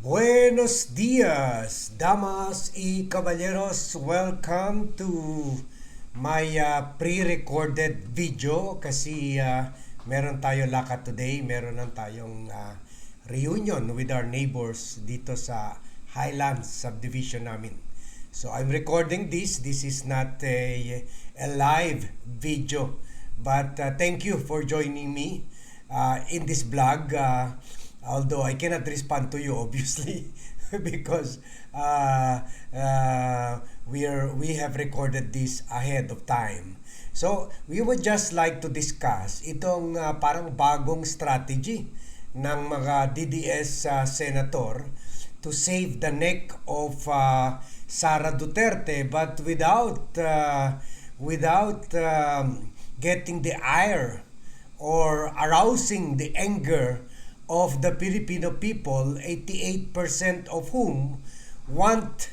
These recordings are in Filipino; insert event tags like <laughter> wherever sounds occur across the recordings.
Buenos dias, damas y caballeros. Welcome to my uh, pre-recorded video kasi uh, meron tayo laka today. Meron lang tayong uh, reunion with our neighbors dito sa Highlands subdivision namin. So I'm recording this. This is not a, a live video. But uh, thank you for joining me uh, in this vlog. Uh, although I cannot respond to you <laughs> obviously because uh, uh, we are we have recorded this ahead of time. So we would just like to discuss itong uh, parang bagong strategy ng mga DDS uh, senator to save the neck of uh, Sara Duterte but without uh, without um, getting the ire or arousing the anger of the Filipino people, 88% of whom want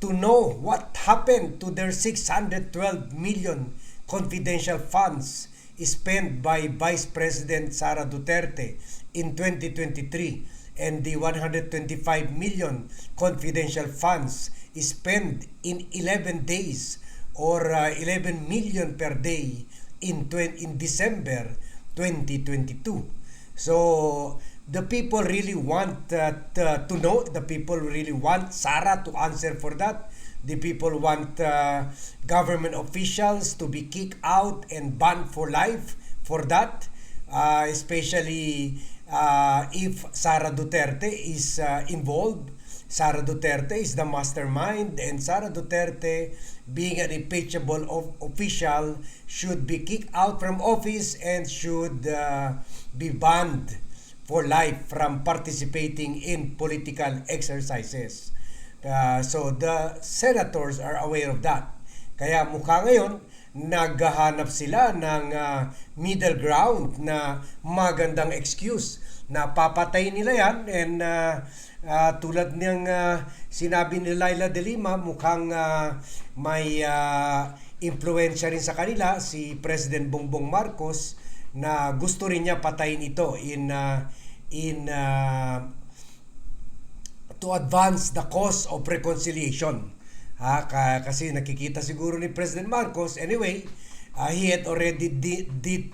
to know what happened to their 612 million confidential funds spent by Vice President Sara Duterte in 2023 and the 125 million confidential funds spent in 11 days or uh, 11 million per day in 20, in December 2022 So the people really want uh, to, to know. The people really want Sara to answer for that. The people want uh, government officials to be kicked out and banned for life for that. Uh, especially uh, if Sara Duterte is uh, involved. Sara Duterte is the mastermind and Sara Duterte being an impeachable of official should be kicked out from office and should uh, be banned for life from participating in political exercises. Uh, so the senators are aware of that. Kaya mukha ngayon, naghahanap sila ng uh, middle ground na magandang excuse na papatay nila yan and uh, uh, tulad ng uh, sinabi ni Laila de Lima mukhang uh, may uh, impluensya rin sa kanila si President Bongbong Marcos na gusto rin niya patayin ito in uh, in uh, to advance the cause of reconciliation. Ha, ka, kasi nakikita siguro ni President Marcos anyway, uh, he had already did, did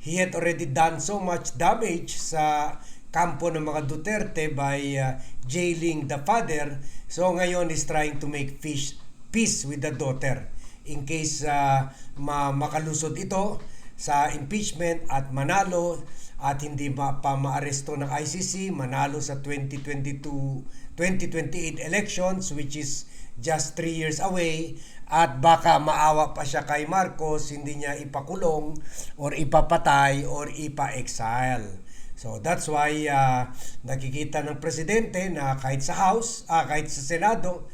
he had already done so much damage sa kampo ng mga Duterte by uh, jailing the father. So ngayon is trying to make fish, peace with the daughter in case uh, ma makalusot ito sa impeachment at manalo at hindi ma pa maaresto ng ICC, manalo sa 2022 2028 elections which is just 3 years away at baka maawa pa siya kay Marcos, hindi niya ipakulong or ipapatay or ipa-exile. So that's why uh, nakikita ng presidente na kahit sa House, ah, kahit sa Senado,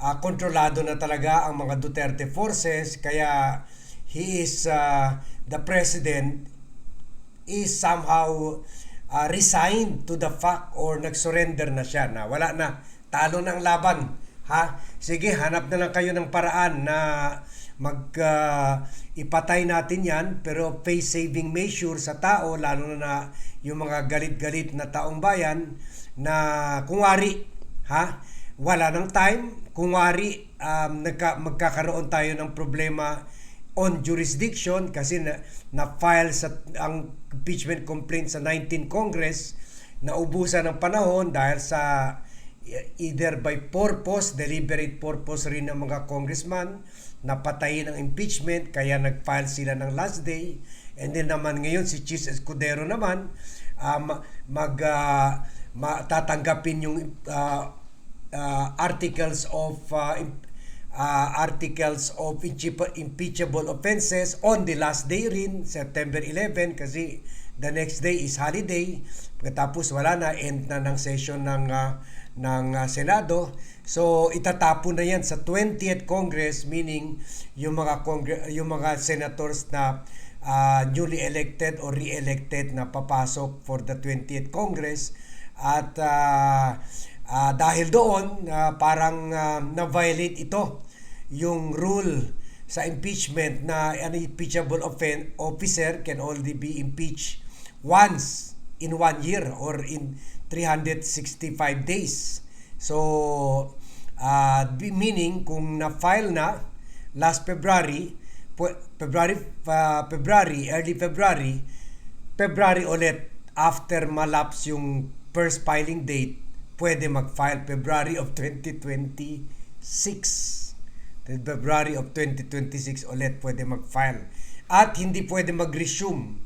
uh, kontrolado na talaga ang mga Duterte forces. Kaya he is uh, the president is somehow uh, resigned to the fact or nag-surrender na siya na wala na. Talo ng laban ha? Sige hanap na lang kayo ng paraan na mag uh, ipatay natin yan pero face saving measure sa tao lalo na, na yung mga galit-galit na taong bayan na kungwari ha wala ng time kungwari um, nagka, magkakaroon tayo ng problema on jurisdiction kasi na, na-file sa ang impeachment complaint sa 19 Congress na ubusan ng panahon dahil sa either by purpose, deliberate purpose rin ng mga congressman na patayin ang impeachment kaya nag-file sila ng last day and then naman ngayon si Chief Escudero naman um, mag uh, tatanggapin yung uh, uh, articles of uh, uh, articles of impeachable offenses on the last day rin, September 11, kasi the next day is holiday. Pagkatapos wala na, end na ng session ng, uh, ng uh, Senado. So itatapon na yan sa 20th Congress, meaning yung mga, congre- yung mga senators na uh, newly elected or re-elected na papasok for the 20th Congress. At uh, Uh, dahil doon, uh, parang uh, na-violate ito yung rule sa impeachment na an impeachable officer can only be impeached once in one year or in 365 days. So, uh, meaning kung na-file na last February, February, uh, February, early February, February ulit after malaps yung first filing date, pwede mag-file February of 2026. Then February of 2026 ulit pwede mag-file. At hindi pwede mag-resume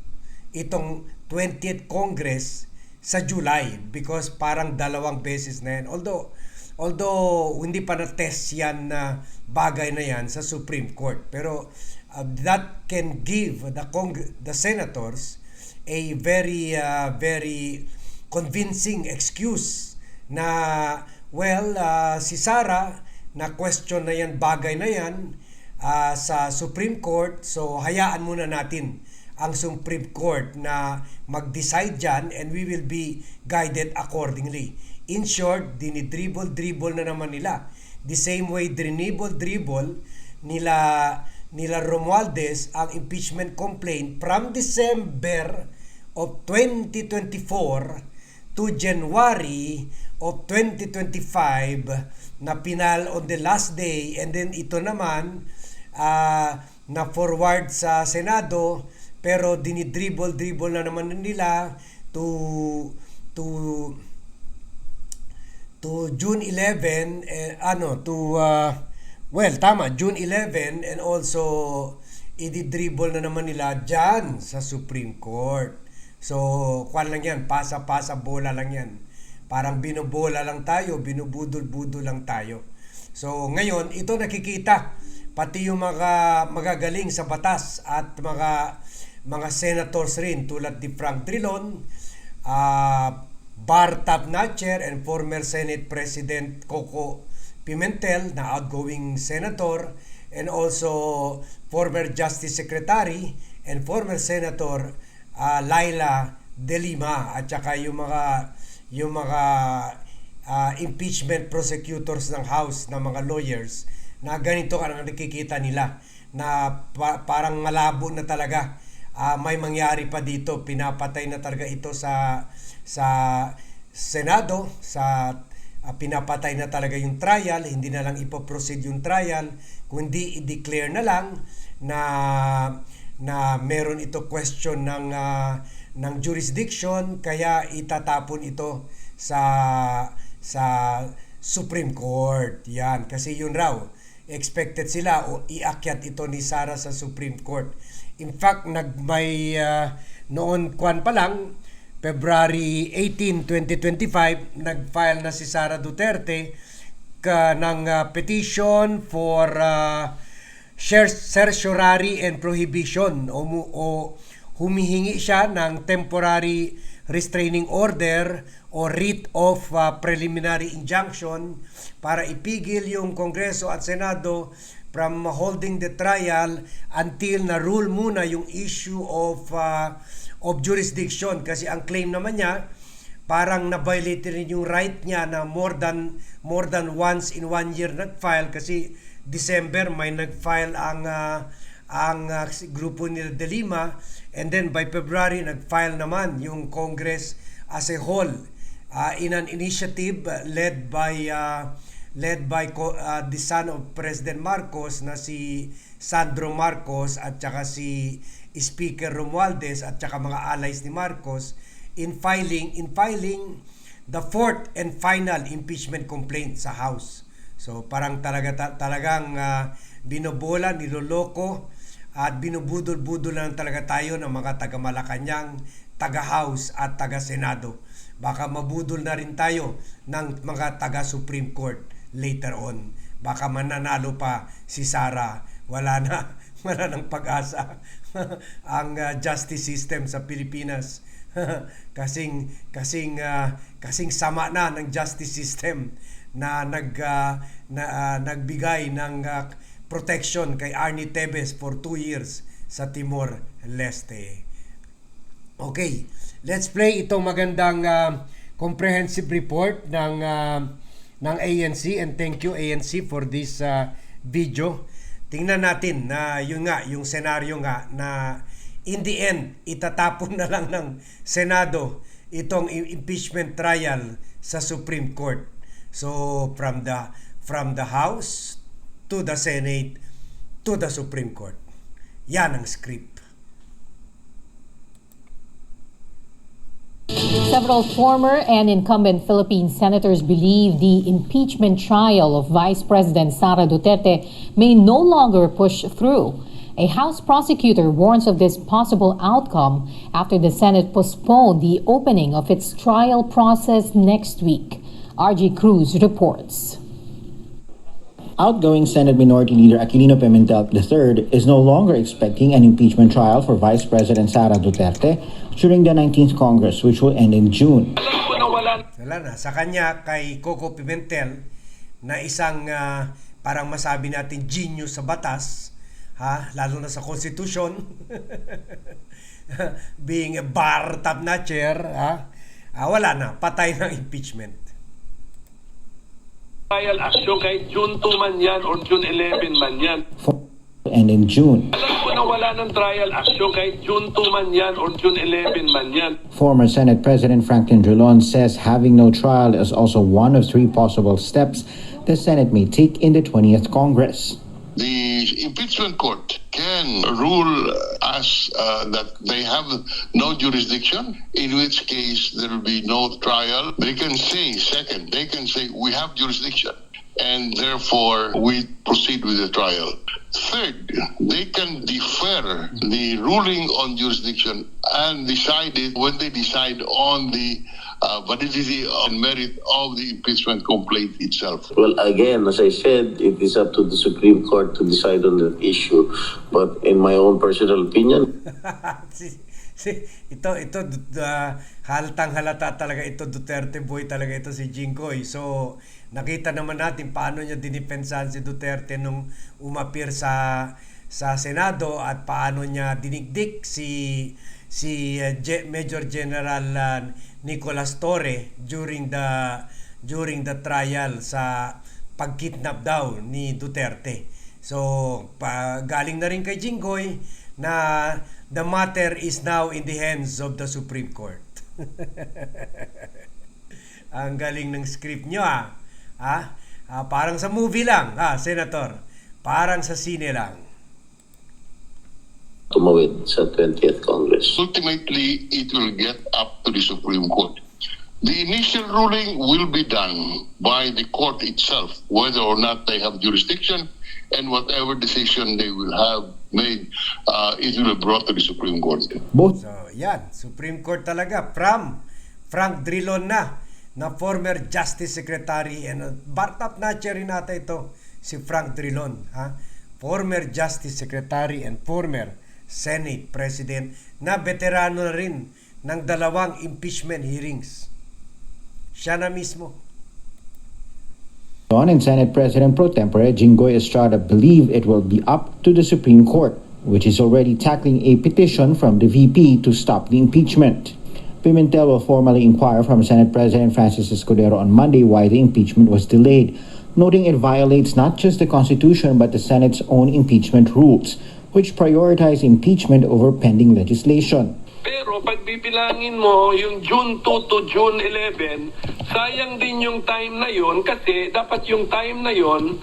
itong 20th Congress sa July because parang dalawang beses na yan. Although, although hindi pa na-test yan na bagay na yan sa Supreme Court. Pero uh, that can give the, Cong- the senators a very, uh, very convincing excuse na, well, uh, si Sara, na question na yan, bagay na yan uh, sa Supreme Court. So, hayaan muna natin ang Supreme Court na mag-decide dyan and we will be guided accordingly. In short, dinidribble-dribble na naman nila. The same way drinibble-dribble nila nila Romualdez ang impeachment complaint from December of 2024 to January of 2025 na pinal on the last day and then ito naman uh, na forward sa Senado pero dinidribble-dribble na naman nila to to to June 11 eh, ano to uh, well tama June 11 and also ididribble na naman nila dyan sa Supreme Court. So kwan lang yan pasa-pasa bola lang yan. Parang binobola lang tayo binubudol-budol lang tayo. So ngayon ito nakikita pati yung mga magagaling sa batas at mga mga senators rin tulad ni Frank Drilon, uh, Bartab Natcher and former Senate President Coco Pimentel na outgoing senator and also former Justice Secretary and former Senator uh, Laila De Lima at saka yung mga yung mga uh, impeachment prosecutors ng House ng mga lawyers na ganito ang nakikita nila na pa- parang malabo na talaga uh, may mangyari pa dito. Pinapatay na talaga ito sa sa Senado. Sa uh, pinapatay na talaga yung trial. Hindi na lang ipoproceed yung trial kundi i-declare na lang na na meron ito question ng uh, ng jurisdiction. Kaya itatapon ito sa sa Supreme Court. Yan. Kasi yun raw expected sila o iakyat ito ni Sara sa Supreme Court. In fact, nag may uh, noon kwan pa lang February 18, 2025, nag-file na si Sara Duterte ka ng uh, petition for uh, certiorari and prohibition. O, o humihingi siya ng temporary restraining order o writ of uh, preliminary injunction para ipigil yung Kongreso at Senado from holding the trial until na rule muna yung issue of uh, of jurisdiction. Kasi ang claim naman niya parang na-violate rin yung right niya na more than more than once in one year nag-file. Kasi December may nag-file ang uh, ang uh, grupo ni De Lima. And then by February nag-file naman yung Congress as a whole. Uh, in an initiative led by uh, led by uh, the son of President Marcos na si Sandro Marcos at saka si Speaker Romualdez at saka mga allies ni Marcos in filing in filing the fourth and final impeachment complaint sa House. So parang talaga ta- talagang uh, binobola, niloloko at binubudol-budol lang talaga tayo ng mga taga Malacanang, taga House at taga Senado. Baka mabudol na rin tayo ng mga taga Supreme Court later on. Baka mananalo pa si Sara. Wala na, <laughs> wala nang pag-asa <laughs> ang uh, justice system sa Pilipinas. <laughs> kasing kasing uh, kasing sama na ng justice system na nag uh, na uh, nagbigay ng uh, protection kay Arnie Tebes for two years sa Timor Leste. Okay, let's play itong magandang uh, comprehensive report ng uh, ng ANC and thank you ANC for this uh, video. Tingnan natin na yun nga, yung senaryo nga na in the end, itatapon na lang ng Senado itong impeachment trial sa Supreme Court. So from the from the House to the Senate to the Supreme Court. Yan ang script. Several former and incumbent Philippine senators believe the impeachment trial of Vice President Sara Duterte may no longer push through. A House prosecutor warns of this possible outcome after the Senate postponed the opening of its trial process next week. RG Cruz reports. Outgoing Senate Minority Leader Aquilino Pimentel III is no longer expecting an impeachment trial for Vice President Sara Duterte during the 19th Congress, which will end in June. Wala na. Sa kanya, kay Coco Pimentel, na isang ah, parang masabi natin genius sa batas, ha? lalo na sa konstitusyon, <laughs> being a bar top notcher, ha? Ah, wala na. Patay ng impeachment. trial action kahit June 2 man yan or June 11 man yan. And in June, Alam ko na wala ng trial action kahit June 2 man yan or June 11 man yan. former Senate President Franklin Drilon says having no trial is also one of three possible steps the Senate may take in the 20th Congress. the impeachment court can rule us uh, that they have no jurisdiction, in which case there will be no trial. They can say, second, they can say, we have jurisdiction, and therefore we proceed with the trial. Third, they can defer the ruling on jurisdiction and decide it when they decide on the uh, validity and merit of the impeachment complaint itself. Well, again, as I said, it is up to the Supreme Court to decide on that issue. But in my own personal opinion, <laughs> si, si, ito, ito, uh, haltang halata talaga ito, Duterte boy talaga ito si Jinggoy. So, nakita naman natin paano niya dinipensahan si Duterte nung umapir sa sa Senado at paano niya dinigdik si si uh, Major General uh, Nicolas Torre during the during the trial sa pagkidnap daw ni Duterte. So, pa, galing na rin kay Jinggoy na the matter is now in the hands of the Supreme Court. <laughs> Ang galing ng script nyo ah. ah. Ah, parang sa movie lang, ah, Senator. Parang sa sine lang. tumawid sa 20th Congress. ultimately it will get up to the Supreme Court. The initial ruling will be done by the court itself, whether or not they have jurisdiction, and whatever decision they will have made, uh, it will be brought to the Supreme Court. Both. So, yan, Supreme Court talaga. From Frank Drilon na na former Justice Secretary. And uh, Bartap Natcher rin ata ito si Frank Drilon ha? Former Justice Secretary and former Senate President na veterano na rin ng dalawang impeachment hearings. Siya na mismo On and Senate President pro tempore Jinggoy Estrada believe it will be up to the Supreme Court, which is already tackling a petition from the VP to stop the impeachment. Pimentel will formally inquire from Senate President Francis Escudero on Monday why the impeachment was delayed, noting it violates not just the Constitution but the Senate's own impeachment rules, which prioritize impeachment over pending legislation. Pero pag bibilangin mo yung June 2 to June 11, sayang din yung time na yon kasi dapat yung time na yon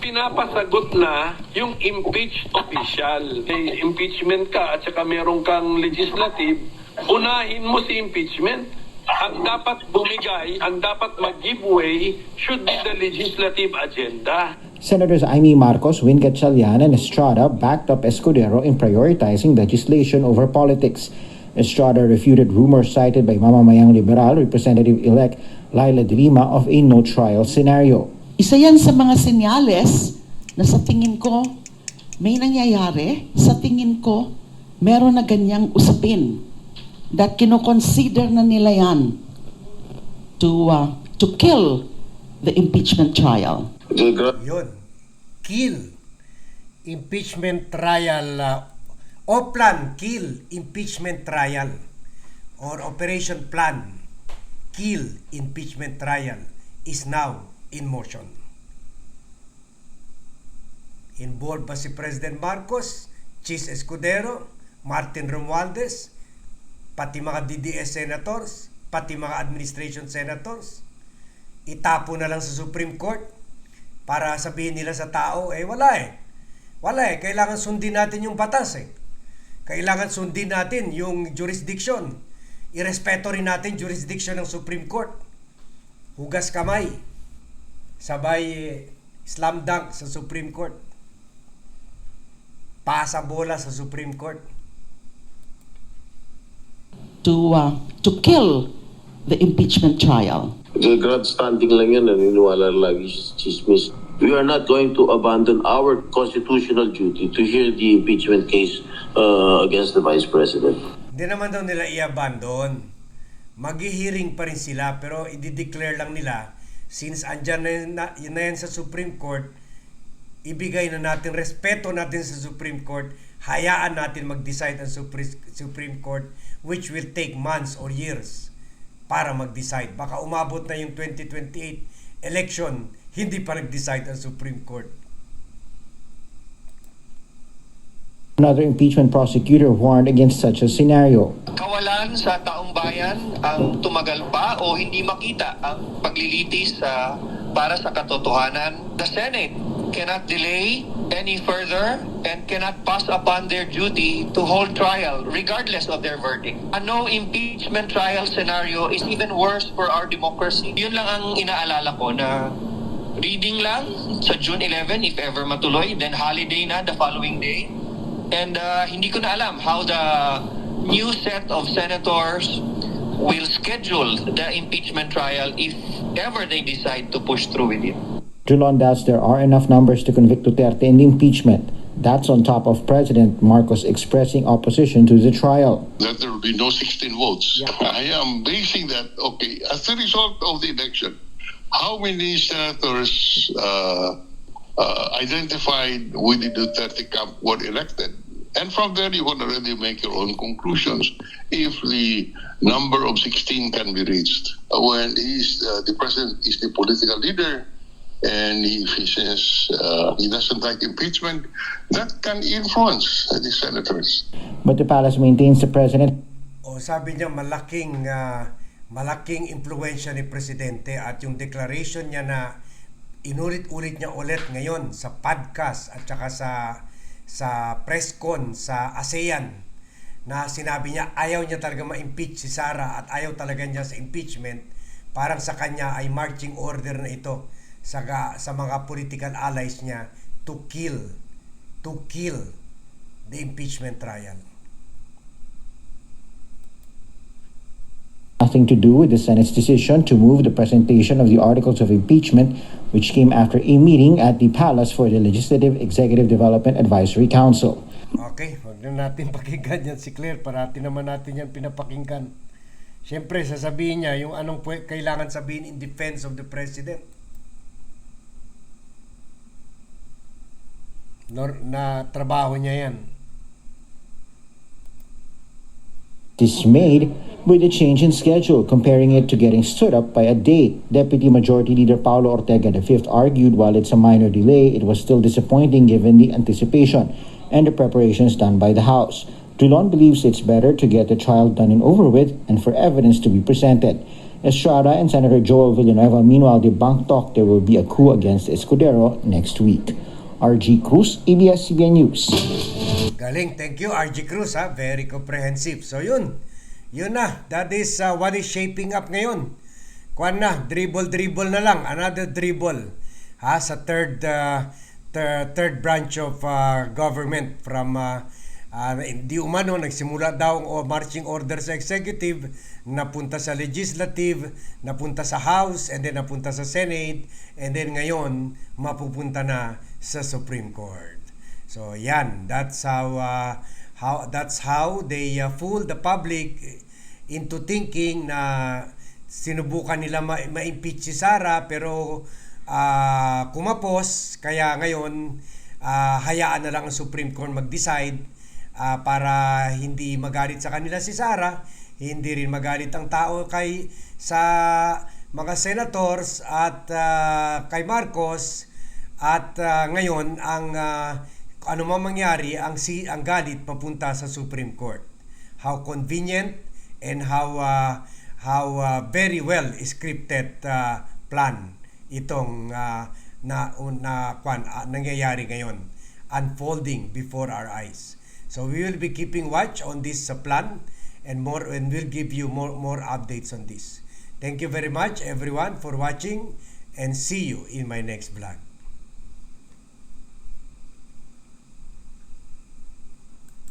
pinapasagot na yung impeached official. May impeachment ka at saka meron kang legislative, unahin mo si impeachment. Ang dapat bumigay, ang dapat mag-give way should be the legislative agenda. Senators Amy Marcos, Win Gatchalian, and Estrada backed up Escudero in prioritizing legislation over politics. Estrada refuted rumors cited by Mamamayang Liberal Representative-elect Laila de Lima of a no-trial scenario. Isa yan sa mga senyales na sa tingin ko may nangyayari, sa tingin ko meron na ganyang usapin that kinoconsider na nila yan to, uh, to kill the impeachment trial. Yun. Kill. Impeachment trial. Uh, OPLAN, kill. Impeachment trial. Or Operation Plan, kill. Impeachment trial is now in motion. Involved ba si President Marcos, Chis Escudero, Martin Romualdez, pati mga DDS senators, pati mga administration senators. Itapo na lang sa Supreme Court para sabihin nila sa tao, eh wala eh. Wala eh, kailangan sundin natin yung batas eh. Kailangan sundin natin yung jurisdiction. Irespeto rin natin jurisdiction ng Supreme Court. Hugas kamay. Sabay eh, slam dunk sa Supreme Court. Pasa bola sa Supreme Court. to uh, to kill the impeachment trial. The grandstanding lang yan, naniniwala lagi chismis. We are not going to abandon our constitutional duty to hear the impeachment case uh, against the Vice President. Hindi naman daw nila i-abandon. Maghihiring pa rin sila pero i-declare lang nila since andyan na na, yun na yan sa Supreme Court, ibigay na natin, respeto natin sa Supreme Court, hayaan natin mag-decide ang Supreme, Supreme Court which will take months or years para mag-decide. Baka umabot na yung 2028 election, hindi pa nag-decide ang Supreme Court. Another impeachment prosecutor warned against such a scenario. kawalan sa taong bayan ang tumagal pa o hindi makita ang paglilitis sa para sa katotohanan. The Senate cannot delay any further and cannot pass upon their duty to hold trial regardless of their verdict. A no impeachment trial scenario is even worse for our democracy. Yun lang ang inaalala ko na reading lang sa June 11 if ever matuloy, then holiday na the following day. And uh, hindi ko na alam how the new set of senators will schedule the impeachment trial if ever they decide to push through with it. Julon doubts there are enough numbers to convict Duterte in the impeachment. That's on top of President Marcos expressing opposition to the trial. that there will be no 16 votes. I am basing that, okay, as a result of the election, how many senators uh, uh, identified with the Duterte camp were elected? And from there, you can already make your own conclusions if the number of 16 can be reached. Uh, When he's, uh, the president is the political leader, and if he says uh, he doesn't like impeachment, that can influence uh, the senators. But the palace maintains the president O sabi niya malaking ah, malaking impluwensya ni presidente at yung declaration niya na inulit-ulit niya ulit ngayon sa podcast at saka sa sa press con sa ASEAN na sinabi niya ayaw niya talaga ma-impeach si Sara at ayaw talaga niya sa impeachment parang sa kanya ay marching order na ito sa sa mga political allies niya to kill to kill the impeachment trial. Nothing to do with the Senate's decision to move the presentation of the articles of impeachment, which came after a meeting at the palace for the Legislative Executive Development Advisory Council. Okay, wag na natin <laughs> pakinggan yan si Claire. Parati naman natin yan pinapakinggan. Siyempre, sasabihin niya yung anong kailangan sabihin in defense of the president. Nor, na trabaho niya yan. Dismayed with the change in schedule, comparing it to getting stood up by a day. Deputy Majority Leader Paulo Ortega V argued while it's a minor delay, it was still disappointing given the anticipation and the preparations done by the House. Dulon believes it's better to get the trial done and over with and for evidence to be presented. Estrada and Senator Joel Villanueva meanwhile debunked talk there will be a coup against Escudero next week. RG Cruz, ABS-CBN News. Galing. Thank you, RG Cruz. Ha? Very comprehensive. So, yun. Yun na. That is uh, what is shaping up ngayon. Kuan na. Dribble-dribble na lang. Another dribble. Ha? Sa third uh, third, third branch of uh, government from uh, uh, di umano nagsimula daw ang marching order sa executive napunta sa legislative napunta sa house and then napunta sa senate and then ngayon mapupunta na sa supreme court So yan, that's how uh, how that's how they uh, fool the public into thinking na sinubukan nila ma- ma-impeach si Sara pero uh, kumapos. Kaya ngayon uh, hayaan na lang ang Supreme Court mag-decide uh, para hindi magalit sa kanila si Sara, hindi rin magalit ang tao kay sa mga senators at uh, kay Marcos. At uh, ngayon ang uh, ano man mangyari ang si ang galit papunta sa Supreme Court. How convenient and how uh, how uh, very well scripted uh, plan itong uh, na na kwan uh, nangyayari ngayon unfolding before our eyes. So we will be keeping watch on this uh, plan and more and we'll give you more more updates on this. Thank you very much everyone for watching and see you in my next vlog.